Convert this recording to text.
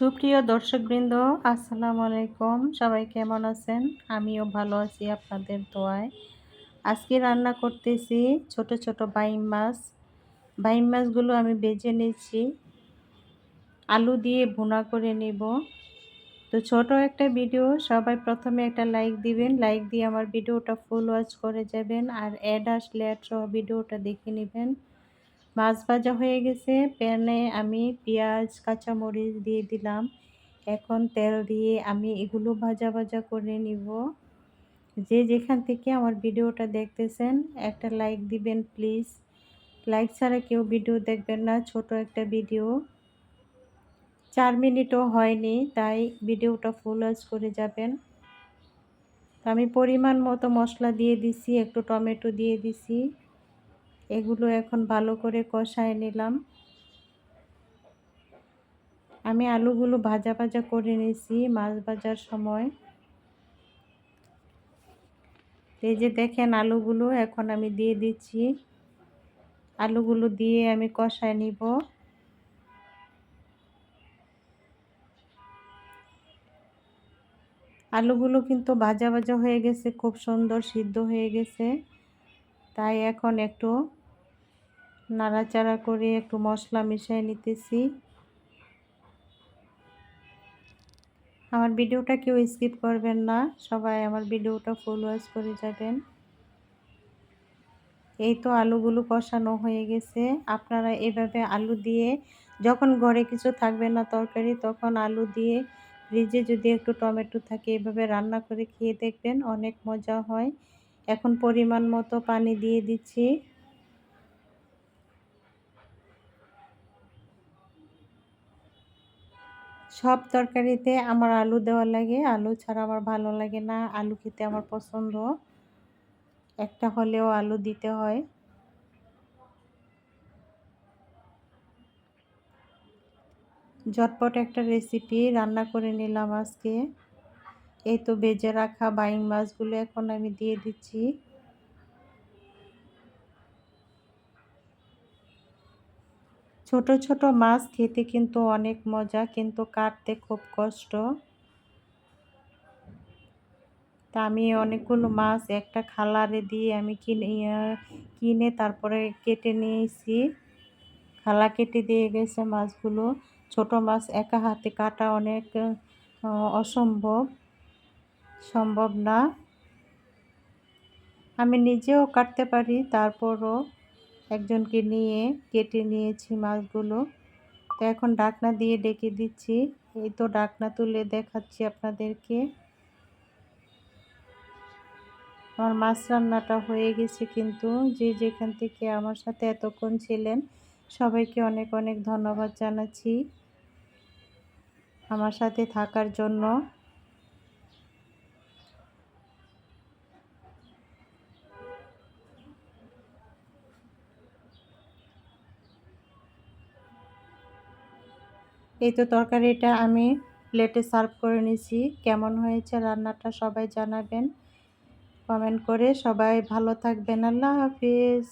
সুপ্রিয় দর্শকবৃন্দ, আসসালামু আলাইকুম। সবাই কেমন আছেন? আমিও ভালো আছি আপনাদের দোয়ায়। আজকে রান্না করতেছি ছোট ছোট বাইম মাছ। বাইম মাছগুলো আমি বেজে নিচ্ছি আলু দিয়ে ভুনা করে নিব। তো ছোট একটা ভিডিও, সবাই প্রথমে একটা লাইক দিবেন। লাইক দিয়ে আমার ভিডিওটা ফুল ওয়াচ করে যাবেন। আর অ্যাড আসলে অ্যাড সহ ভিডিওটা দেখে নেবেন। মাছ ভাজা হয়ে গেছে। প্যানে আমি পেঁয়াজ, কাঁচামরিচ দিয়ে দিলাম। এখন তেল দিয়ে আমি এগুলো ভাজা ভাজা করে নিব। যে যেখান থেকে আমার ভিডিওটা দেখতেছেন, একটা লাইক দিবেন প্লিজ। লাইক ছাড়া কেউ ভিডিও দেখবেন না, ছোট একটা ভিডিও। চার মিনিটও হয়নি, তাই ভিডিওটা ফুল ওয়াচ করে যাবেন। আমি পরিমাণ মতো মশলা দিয়ে দিছি, একটু টমেটো দিয়ে দিছি। এগুলো এখন ভালো করে কষায় নিলাম। আমি আলুগুলো ভাজা ভাজা করে নিয়েছি মাছ ভাজার সময়। এই যে দেখেন আলুগুলো এখন আমি দিয়ে দিচ্ছি। আলুগুলো দিয়ে আমি কষায় নিব। আলুগুলো কিন্তু ভাজা ভাজা হয়ে গেছে, খুব সুন্দর সিদ্ধ হয়ে গেছে। তাই এখন একটু নাড়াচাড়া করে একটু মশলা মিশিয়ে নিতেছি। আমার ভিডিওটা কেউ স্কিপ করবেন না, সবাই আমার ভিডিওটা ফুল ওয়াচ করে যাবেন। এই তো আলুগুলো কষানো হয়ে গেছে। আপনারা এভাবে আলু দিয়ে, যখন ঘরে কিছু থাকবে না তরকারি, তখন আলু দিয়ে ফ্রিজে যদি একটু টমেটো থাকে, এভাবে রান্না করে খেয়ে দেখবেন, অনেক মজা হয়। এখন পরিমাণ মতো পানি দিয়ে দিচ্ছি। সব তরকারিতে আমার আলু দেওয়া লাগে। আলু ছাড়া আমার ভালো লাগে না। আলু খেতে আমার পছন্দ। একটা হলেও আলু দিতে হয়। ঝটপট একটা রেসিপি রান্না করে নিলাম আজকে। এই তো বেজে রাখা বাইং মাছগুলো এখন আমি দিয়ে দিচ্ছি। ছোট ছোট মাছ খেতে কিন্তু অনেক মজা, কিন্তু কাটতে খুব কষ্ট। তা আমি অনেকগুলো মাছ একটা খালারে দিয়ে আমি কিনে কিনে তারপরে কেটে নিয়েছি। খালা কেটে দিয়ে গেছে মাছগুলো। ছোট মাছ একা হাতে কাটা অনেক অসম্ভব, সম্ভব না। আমি নিজেও কাটতে পারি, তারপরও একজনকে নিয়ে কেটে নিয়েছি মাছগুলো। তো এখন ডাকনা দিয়ে ডেকে দিচ্ছি। এই তো ডাকনা তুলে দেখাচ্ছি আপনাদেরকে। আমার মাছ রান্নাটা হয়ে গেছে কিন্তু। যে যেখান থেকে আমার সাথে এতক্ষণ ছিলেন, সবাইকে অনেক অনেক ধন্যবাদ জানাচ্ছি। আমার সাথে থাকার জন্য। এই তো তরকারিটা আমি প্লেটে সার্ভ করে নিয়েছি। কেমন হয়েছে রান্নাটা সবাই জানাবেন। কমেন্ট করে সবাই ভালো থাকবেন। আল্লাহ হাফিজ।